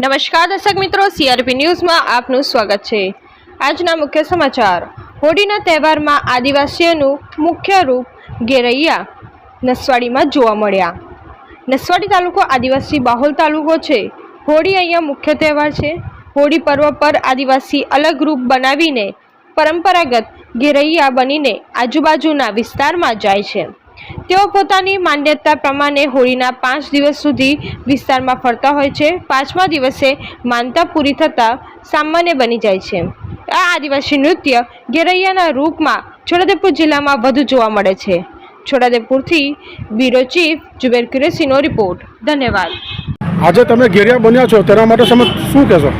નમસ્કાર દર્શક મિત્રો સીઆરપી ન્યૂઝમાં આપનું સ્વાગત છે. આજના મુખ્ય સમાચાર. હોળીના તહેવારમાં આદિવાસીઓનું મુખ્ય રૂપ ગેરૈયા નસવાડીમાં જોવા મળ્યા. નસવાડી તાલુકો આદિવાસી બાહોલ તાલુકો છે. હોળી અહીંયા મુખ્ય તહેવાર છે. હોળી પર્વ પર આદિવાસી અલગ રૂપ બનાવીને પરંપરાગત ગેરૈયા બનીને આજુબાજુના વિસ્તારમાં જાય છે. તેઓ પોતાની માન્યતા પ્રમાણે હોળીના પાંચ દિવસ સુધી વિસ્તારમાં ફરતા હોય છે. પાંચમા દિવસે માનતા પૂરી થતાં સામાન્ય બની જાય છે. આ આદિવાસી નૃત્ય ગેરૈયાના રૂપમાં છોડાદેપુર જિલ્લામાં વધુ જોવા મળે છે. છોટાઉદેપુરથી બ્યુરો ચીફ જુબેર ક્યુરેસીનો રિપોર્ટ. ધન્યવાદ. આજે તમે ઘેરિયા બન્યા છો, તેના માટે તમે શું કહેશો?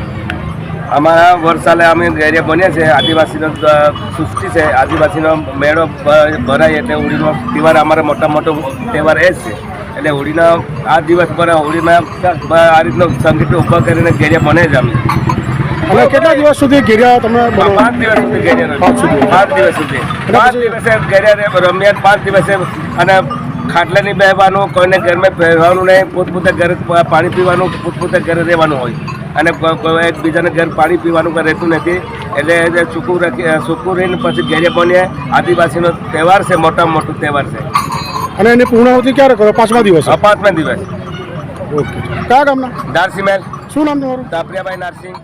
અમારા વરસાલે અમે એરિયા બન્યા છે આદિવાસીનો સૃષ્ટિ છે. આદિવાસીનો મેળો ભરાય એટલે હોળીનો તહેવાર અમારો મોટા મોટો તહેવાર એ જ છે. એટલે હોળીના આ દિવસ પર હોળીમાં આ રીતનો સંગીત ઊભા કરીને ઘેરિયા બને જ અમે. અને કેટલા દિવસ સુધી ઘેરિયા તમે પાંચ દિવસ સુધી ઘેરિયા પાંચ સુધી. પાંચ દિવસ સુધી. પાંચ દિવસે ઘેરિયા રે- રમ્યા પાંચ દિવસે અને ખાટલાની બેહવાનું કોઈને ઘરમાં પહેરવાનું નહીં પોતપોતે ઘરે પાણી પીવાનું પોતપોતે ઘરે રહેવાનું હોય. અને એકબીજાને ઘેર પાણી પીવાનું કંઈ રહેતું નથી. એટલે સૂકું રાખી સૂકું રહીને પછી ઘેરે બન્યા આદિવાસીનો તહેવાર છે મોટામાં મોટો તહેવાર છે. અને એની પૂર્ણાહુતિ ક્યારે કરો? પાંચમા દિવસ? પાંચમા દિવસ. ઓકે. કયા ગામના? નારસિંહ મહેલ શું નામ તમારું? દાપરિયાભાઈ નારસિંહ.